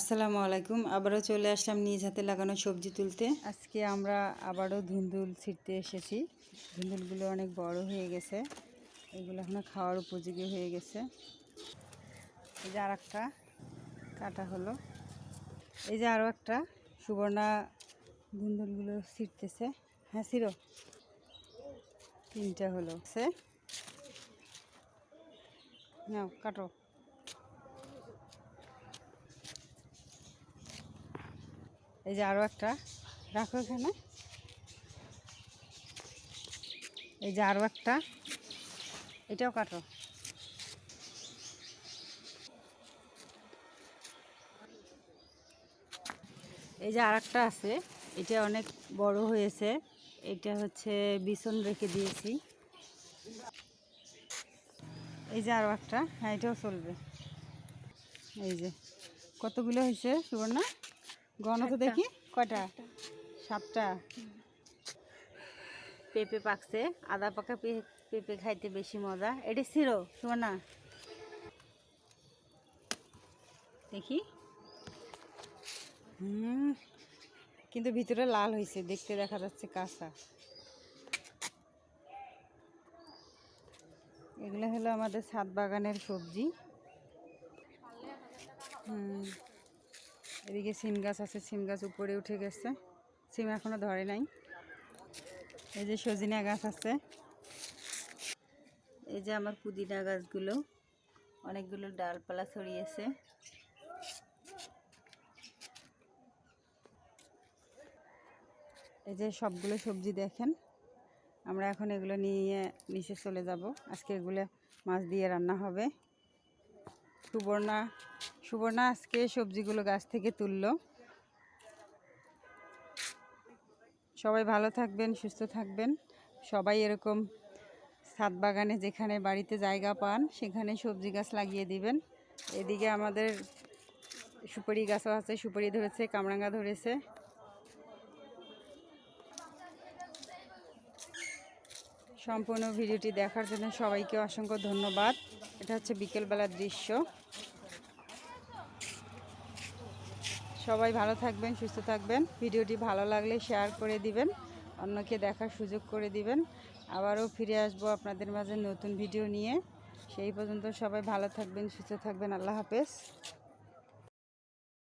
আসসালামু আলাইকুম। আবারও চলে আসলাম নিজ হাতে লাগানো সবজি তুলতে। আজকে আমরা আবারও ধুন্দুল ছিঁড়তে এসেছি। ধুন্দুলগুলো অনেক বড় হয়ে গেছে। এগুলো এখনও খাওয়ার উপযোগী হয়ে গেছে। এই যে আর একটা কাটা হলো। এই যে আরও একটা সুবর্ণা ধুন্দুলগুলো ছিঁড়তেছে হ্যাঁ ছিঁড়ো তিনটা হলো। সে? নাও, কাটো। এই যে আরও একটা, রাখো এখানে। এই যে আরও একটা, এটাও কাটো। এই যে আর একটা আছে, এটা অনেক বড় হয়েছে, এটা হচ্ছে বিছন রেখে দিয়েছি। এই যে আরও একটা হ্যাঁ এটাও চলবে। এই যে, কতগুলো হয়েছে, সুবর্ণা? গণ তো দেখি? কয়টা? সাতটা। পেঁপে পাকছে। আদা পাকা পেঁপে খাইতে বেশি মজা। এটা ছিল সুবর্ণা দেখি। হুম কিন্তু ভিতরে লাল হয়েছে দেখতে দেখা যাচ্ছে কাঁচা। এগুলো হলো আমাদের ছাদ বাগানের সবজি। হুম। এদিকে সিম গাছ আছে, সিম গাছ উপরে উঠে গেছে। সিম এখনও ধরে নাই। এই যে সজিনা গাছ আছে। এই যে আমার পুদিনা গাছগুলো, অনেকগুলো ডালপালা ছড়িয়েছে। এই যে সবগুলো সবজি দেখেন, আমরা এখন এগুলো নিয়ে নিচে চলে যাব। আজকে এগুলো মাছ দিয়ে রান্না হবে। সুবর্ণা সুবর্ণা আজকে সবজিগুলো গাছ থেকে তুললো। সবাই ভালো থাকবেন, সুস্থ থাকবেন। সবাই এরকম ছাদ বাগানে যেখানে বাড়িতে জায়গা পান, সেখানে সবজি গাছ লাগিয়ে দিবেন। এদিকে আমাদের সুপারি গাছও আছে, সুপারি ধরেছে, কামরাঙ্গা ধরেছে। সম্পূর্ণ ভিডিওটি দেখার জন্য সবাইকে অসংখ্য ধন্যবাদ। এটা হচ্ছে বিকেলবেলার দৃশ্য। সবাই ভালো থাকবেন, সুস্থ থাকবেন। ভিডিওটি ভালো লাগলে শেয়ার করে দিবেন, অন্যকে দেখার সুযোগ করে দিবেন। আবারও ফিরে আসব আপনাদের মাঝে নতুন ভিডিও নিয়ে। সেই পর্যন্ত সবাই ভালো থাকবেন, সুস্থ থাকবেন। আল্লাহ হাফেজ।